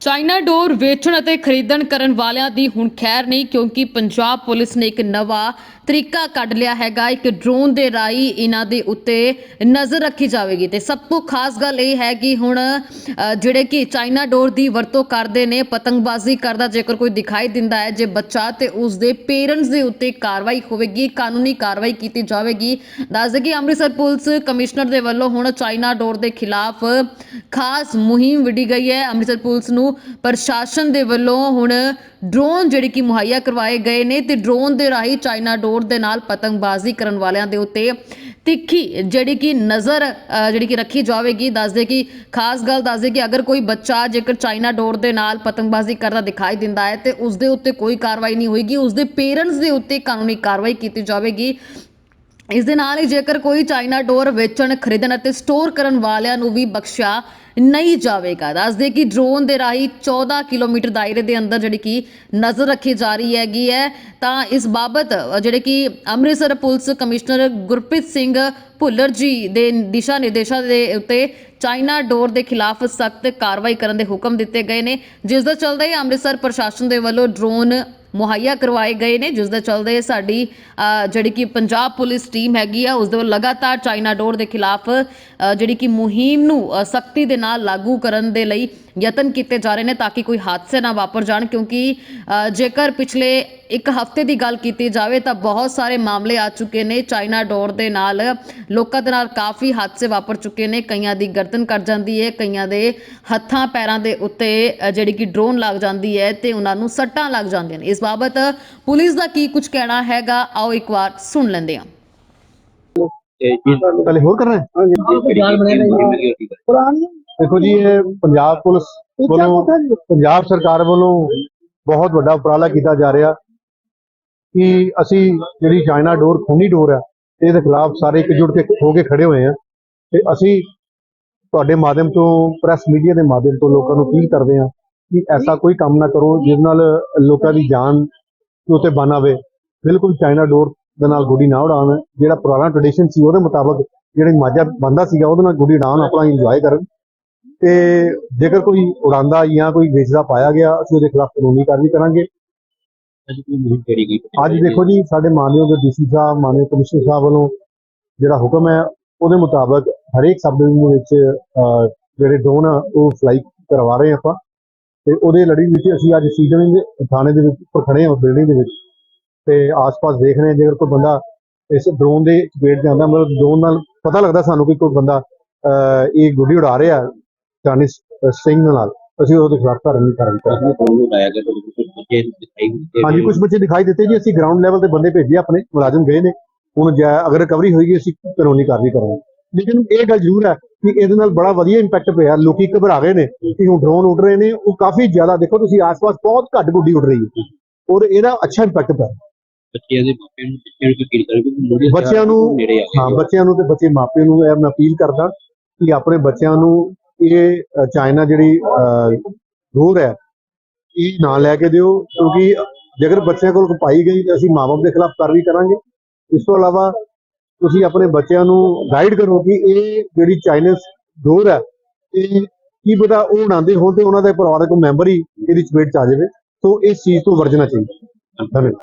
China ਡੋਰ ਵੇਚਣ ਅਤੇ ਖਰੀਦਣ ਕਰਨ ਵਾਲਿਆਂ ਦੀ ਹੁਣ ਖੈਰ ਨਹੀਂ, ਕਿਉਂਕਿ ਪੰਜਾਬ ਪੁਲਿਸ ਨੇ ਇੱਕ ਨਵਾਂ ਤਰੀਕਾ ਕੱਢ ਲਿਆ ਹੈਗਾ। ਇੱਕ ਡਰੋਨ ਦੇ ਰਾਈ ਇਹਨਾਂ ਦੇ ਉੱਤੇ ਨਜ਼ਰ ਰੱਖੀ ਜਾਵੇਗੀ। ਤੇ ਸਭ ਤੋਂ ਖਾਸ ਗੱਲ ਇਹ ਹੈ ਕਿ ਹੁਣ ਜਿਹੜੇ ਕਿ ਚਾਈਨਾ ਡੋਰ ਦੀ ਵਰਤੋਂ ਕਰਦੇ ਨੇ, ਪਤੰਗਬਾਜ਼ੀ ਕਰਦਾ, ਜੇਕਰ ਕੋਈ ਦਿਖਾਈ ਦਿੰਦਾ ਹੈ, ਜੇ ਬੱਚਾ ਤੇ ਉਸ ਦੇ ਪੇਰੈਂਟਸ ਦੇ ਉੱਤੇ ਕਾਰਵਾਈ ਹੋਵੇਗੀ, ਕਾਨੂੰਨੀ ਕਾਰਵਾਈ ਕੀਤੀ ਜਾਵੇਗੀ। ਦੱਸ ਦੱਸਦੇ ਕਿ ਅੰਮ੍ਰਿਤਸਰ ਪੁਲਿਸ ਕਮਿਸ਼ਨਰ ਦੇ ਵੱਲੋਂ ਹੁਣ ਚਾਈਨਾ ਡੋਰ ਦੇ ਖਿਲਾਫ ਖਾਸ ਮੁਹਿੰਮ ਵਿੱਢੀ ਗਈ ਹੈ। ਅੰਮ੍ਰਿਤਸਰ ਪੁਲਿਸ ਨੂੰ ਪ੍ਰਸ਼ਾਸਨ ਦੇ ਵੱਲੋਂ ਹੁਣ ਡਰੋਨ ਜਿਹੜੇ ਕਿ ਮੁਹੱਈਆ ਕਰਵਾਏ ਗਏ ਨੇ ਤੇ ਡਰੋਨ ਦੇ ਰਾਹੀਂ ਚਾਈਨਾ ਡੋਰ ਦੇ ਨਾਲ ਪਤੰਗਬਾਜ਼ੀ ਕਰਨ ਵਾਲਿਆਂ ਦੇ ਉੱਤੇ ਤਿੱਖੀ ਜਿਹੜੀ ਕਿ ਨਜ਼ਰ ਜਿਹੜੀ ਕਿ ਰੱਖੀ ਜਾਵੇਗੀ। ਦੱਸਦੇ ਕਿ ਖਾਸ ਗੱਲ ਦੱਸਦੇ ਕਿ ਅਗਰ ਕੋਈ ਬੱਚਾ ਜੇਕਰ ਚਾਈਨਾ ਡੋਰ ਦੇ ਨਾਲ ਪਤੰਗਬਾਜ਼ੀ ਕਰਦਾ ਦਿਖਾਈ ਦਿੰਦਾ ਹੈ ਤੇ ਉਸ ਦੇ ਉੱਤੇ ਕੋਈ ਕਾਰਵਾਈ ਨਹੀਂ ਹੋਏਗੀ। ਉਸ ਦੇ ਪੇਰੈਂਟਸ ਦੇ ਉੱਤੇ ਕਾਨੂੰਨੀ ਕਾਰਵਾਈ ਕੀਤੀ ਜਾਵੇਗੀ। ਇਸ ਦੇ ਨਾਲ ਹੀ ਜੇਕਰ ਕੋਈ ਚਾਈਨਾ ਡੋਰ ਵੇਚਣ, ਖਰੀਦਣ ਅਤੇ ਸਟੋਰ ਕਰਨ ਵਾਲਿਆਂ ਨੂੰ ਵੀ ਬਖਸ਼ਿਆ ਨਹੀਂ ਜਾਵੇਗਾ। ਦੱਸਦੇ ਕਿ ਡਰੋਨ ਦੇ ਰਾਹੀਂ 14 ਕਿਲੋਮੀਟਰ ਦਾਇਰੇ ਦੇ ਅੰਦਰ ਜਿਹੜੀ ਕਿ ਨਜ਼ਰ ਰੱਖੀ ਜਾ ਰਹੀ ਹੈਗੀ ਹੈ। ਤਾਂ ਇਸ ਬਾਬਤ ਜਿਹੜੇ ਕਿ ਅੰਮ੍ਰਿਤਸਰ ਪੁਲਿਸ ਕਮਿਸ਼ਨਰ ਗੁਰਪ੍ਰੀਤ ਸਿੰਘ ਭੁੱਲਰ ਜੀ ਦੇ ਦਿਸ਼ਾ ਨਿਰਦੇਸ਼ਾਂ ਦੇ ਉੱਤੇ ਚਾਈਨਾ ਡੋਰ ਦੇ ਖਿਲਾਫ ਸਖਤ ਕਾਰਵਾਈ ਕਰਨ ਦੇ ਹੁਕਮ ਦਿੱਤੇ ਗਏ ਨੇ। ਜਿਸ ਦਾ ਚੱਲਦਾ ਹੀ ਅੰਮ੍ਰਿਤਸਰ ਪ੍ਰਸ਼ਾਸਨ ਦੇ ਵੱਲੋਂ ਡਰੋਨ ਮੁਹੱਈਆ ਕਰਵਾਏ ਗਏ ਨੇ ਜਿਸ ਦੇ ਚਲਦੇ ਸਾਡੀ ਜਿਹੜੀ ਕਿ ਪੰਜਾਬ ਪੁਲਿਸ ਟੀਮ ਹੈਗੀ ਆ ਉਸ ਦੇ ਲਗਾਤਾਰ ਚਾਈਨਾ ਡੋਰ ਦੇ ਖਿਲਾਫ ਜਿਹੜੀ ਕਿ ਮੁਹਿੰਮ ਨੂੰ ਸਖਤੀ ਦੇ ਨਾਲ ਲਾਗੂ ਕਰਨ ਦੇ ਲਈ ਯਤਨ ਕੀਤੇ ਜਾ ਰਹੇ ਨੇ ਤਾਂ ਕਿ ਕੋਈ ਹਾਦਸੇ ਨਾ ਵਾਪਰ ਜਾਣ ਕਿਉਂਕਿ ਜੇਕਰ ਪਿਛਲੇ ਇੱਕ ਹਫ਼ਤੇ ਦੀ ਗੱਲ ਕੀਤੀ ਜਾਵੇ ਤਾਂ ਬਹੁਤ ਸਾਰੇ ਮਾਮਲੇ ਆ ਚੁੱਕੇ ਨੇ। ਚਾਈਨਾ ਡੋਰ ਦੇ ਨਾਲ ਲੋਕਾਂ ਦੇ ਨਾਲ ਕਾਫੀ ਹਾਦਸੇ ਵਾਪਰ ਚੁੱਕੇ ਨੇ। ਕਈਆਂ ਦੀ ਗਰਦਨ ਕੱਟ ਜਾਂਦੀ ਹੈ ਕਈਆਂ ਦੇ ਹੱਥਾਂ ਪੈਰਾਂ ਦੇ ਉੱਤੇ ਜਿਹੜੀ ਕਿ ਡਰੋਨ ਲੱਗ ਜਾਂਦੀ ਹੈ ਤੇ ਉਹਨਾਂ ਨੂੰ ਸੱਟਾਂ ਲੱਗ ਜਾਂਦੀਆਂ ਨੇ। ਇਸ ਬਾਬਤ ਪੁਲਿਸ ਦਾ ਕੀ ਕੁਝ ਕਹਿਣਾ ਹੈਗਾ? ਆਓ ਇੱਕ ਵਾਰ ਸੁਣ ਲੈਂਦੇ ਹਾਂ। ਪਹਿਲੇ ਹੋਰ ਕਰਨਾ ਹੈ? ਪੁਰਾਣੀ ਦੇਖੋ ਜੀ ਇਹ ਪੰਜਾਬ ਪੁਲਿਸ ਵੱਲੋਂ ਪੰਜਾਬ ਸਰਕਾਰ ਵੱਲੋਂ ਬਹੁਤ ਵੱਡਾ ਉਪਰਾਲਾ ਕੀਤਾ ਜਾ ਰਿਹਾ ਕਿ ਅਸੀਂ ਜਿਹੜੀ ਚਾਈਨਾ ਡੋਰ ਖੂਨੀ ਡੋਰ ਹੈ ਇਹਦੇ ਖਿਲਾਫ ਸਾਰੇ ਇਕਜੁੱਟ ਕੇ ਹੋ ਕੇ ਖੜੇ ਹੋਏ ਆ ਤੇ ਅਸੀਂ ਤੁਹਾਡੇ ਮਾਧਿਅਮ ਤੋਂ ਪ੍ਰੈਸ ਮੀਡੀਆ ਦੇ ਮਾਧਿਅਮ ਤੋਂ ਲੋਕਾਂ ਨੂੰ ਅਪੀਲ ਕਰਦੇ ਆ ਕਿ ਐਸਾ ਕੋਈ ਕੰਮ ਨਾ ਕਰੋ ਜਿਸ ਨਾਲ ਲੋਕਾਂ ਦੀ ਜਾਨ ਉੱਤੇ ਬਨ ਆਵੇ। ਬਿਲਕੁਲ ਚਾਈਨਾ ਡੋਰ ਦੇ ਨਾਲ ਗੁੱਡੀ ਨਾ ਉਡਾਉਣ ਜਿਹੜਾ ਪੁਰਾਣਾ ਟ੍ਰੈਡੀਸ਼ਨ ਸੀ ਉਹਦੇ ਮੁਤਾਬਕ ਜਿਹੜੀ ਮਾਝਾ ਬੰਦਾ ਸੀਗਾ ਉਹਦੇ ਨਾਲ ਗੁੱਡੀ ਉਡਾਉਣ ਆਪਣਾ ਇੰਜੋਏ ਕਰਨ। ਤੇ ਜੇਕਰ ਕੋਈ ਉਡਾਉਂਦਾ ਜਾਂ ਕੋਈ ਵੇਚਦਾ ਪਾਇਆ ਗਿਆ ਅਸੀਂ ਉਹਦੇ ਖਿਲਾਫ ਕਾਨੂੰਨੀ ਕਾਰਵਾਈ ਕਰਾਂਗੇ। ਅੱਜ ਦੇਖੋ ਜੀ ਸਾਡੇ ਮਾਨਯੋਗ ਡੀਸੀ ਸਾਹਿਬ ਮਾਨਯੋਗ ਕਮਿਸ਼ਨਰ ਸਾਹਿਬ ਵੱਲੋਂ ਜਿਹੜਾ ਹੁਕਮ ਹੈ ਉਹਦੇ ਮੁਤਾਬਕ ਹਰੇਕ ਸਬ ਡਿਵੀਜ਼ਨ ਵਿੱਚ ਜਿਹੜੇ ਡਰੋਨ ਆ ਉਹ ਫਲਾਈ ਕਰਵਾ ਰਹੇ ਆਪਾਂ। ਤੇ ਉਹਦੇ ਲੜੀ ਵਿੱਚ ਅਸੀਂ ਅੱਜ ਸੀਜ਼ਨ ਦੇ ਥਾਣੇ ਦੇ ਵਿੱਚ ਉੱਪਰ ਖੜੇ ਹਾਂ ਬਿਲਡਿੰਗ ਦੇ ਵਿੱਚ। ਤੇ ਆਸ-ਪਾਸ ਦੇਖ ਰਹੇ ਹਾਂ ਜੇਕਰ ਕੋਈ ਬੰਦਾ ਇਸ ਡਰੋਨ ਦੇ ਚਪੇਟ ਜਾਂਦਾ ਮਤਲਬ ਡਰੋਨ ਨਾਲ ਪਤਾ ਲੱਗਦਾ ਸਾਨੂੰ ਕਿ ਕੋਈ ਬੰਦਾ ਇਹ ਗੁੱਡੀ ਉਡਾ ਰਿਹਾ ਚਾਈਨੀਜ਼ ਸਿੰਘ ਨਾਲ। ਅਸੀਂ ਉਹਦੇ ਖਿਲਾਫ ਕੋਲ ਬੱਚੇ ਦਿਖਾਈ ਦਿੱਤੇ। ਹਾਂਜੀ ਕੁਝ ਬੱਚੇ ਦਿਖਾਈ ਦਿੱਤੇ ਜੀ। ਅਸੀਂ ਗਰਾਊਂਡ ਲੈਵਲ ਤੇ ਬੰਦੇ ਭੇਜੇ ਆਪਣੇ ਮੁਲਾਜ਼ਮ ਗਏ ਨੇ। ਹੁਣ ਜੇ ਅਗਰ ਰਿਕਵਰੀ ਹੋਏਗੀ ਅਸੀਂ ਕਾਨੂੰਨੀ ਕਾਰਵਾਈ ਕਰਾਂਗੇ। ਲੇਕਿਨ ਇਹ ਗੱਲ ਜ਼ਰੂਰ ਹੈ ਕਿ ਇਹਦੇ ਨਾਲ ਬੜਾ ਵਧੀਆ ਇੰਪੈਕਟ ਪਿਆ। ਲੋਕੀ ਘਬਰਾ ਗਏ ਨੇ ਕਿ ਹੁਣ ਡਰੋਨ ਉੱਡ ਰਹੇ ਨੇ। ਉਹ ਕਾਫੀ ਜ਼ਿਆਦਾ ਦੇਖੋ ਤੁਸੀਂ ਆਸ-ਪਾਸ ਬਹੁਤ ਘੱਟ ਗੁੱਡੀ ਉੱਡ ਰਹੀ ਹੈ। ਔਰ ਇਹਦਾ ਅੱਛਾ ਇੰਪੈਕਟ ਪਿਆ। ਬੱਚਿਆਂ ਦੇ ਮਾਪਿਆਂ ਨੂੰ ਬੱਚਿਆਂ ਨੂੰ ਅਪੀਲ ਬੱਚਿਆਂ ਹਾਂ ਬੱਚਿਆਂ ਨੂੰ ਤੇ ਬੱਚੇ ਮਾਪਿਆਂ ਨੂੰ ਇਹ ਮੈਂ ਅਪੀਲ ਕਰਦਾ ਕਿ ਆਪਣੇ ਬੱਚਿਆਂ ਨੂੰ ਇਹ ਚਾਈਨਾ ਜਿਹੜੀ ਦੂਰ ਹੈ ਇਹ ਨਾ ਲੈ ਕੇ ਦਿਓ? ਕਿਉਂਕਿ ਜੇਕਰ ਬੱਚਿਆਂ ਕੋਲ ਪਾਈ ਗਈ ਤਾਂ ਅਸੀਂ ਮਾਪੇ ਦੇ ਖਿਲਾਫ ਕਾਰਵਾਈ ਕਰਾਂਗੇ। ਇਸ ਤੋਂ ਇਲਾਵਾ ਤੁਸੀਂ ਆਪਣੇ ਬੱਚਿਆਂ ਨੂੰ ਗਾਈਡ ਕਰੋ ਕਿ ਇਹ ਜਿਹੜੀ ਚਾਈਨੀਜ਼ ਡੋਰ ਹੈ, ਇਹ ਕੀ ਪਤਾ ਉਹ ਉਡਾਉਂਦੇ ਹੋਣ ਤੇ ਉਹਨਾਂ ਦੇ ਪਰਿਵਾਰਕ ਮੈਂਬਰ ਹੀ ਇਹਦੀ ਚਪੇਟ ਚ ਆ ਜਾਵੇ। ਸੋ ਇਸ ਚੀਜ਼ ਤੋਂ ਵਰਜਣਾ ਚਾਹੀਦਾ। ਧੰਨਵਾਦ।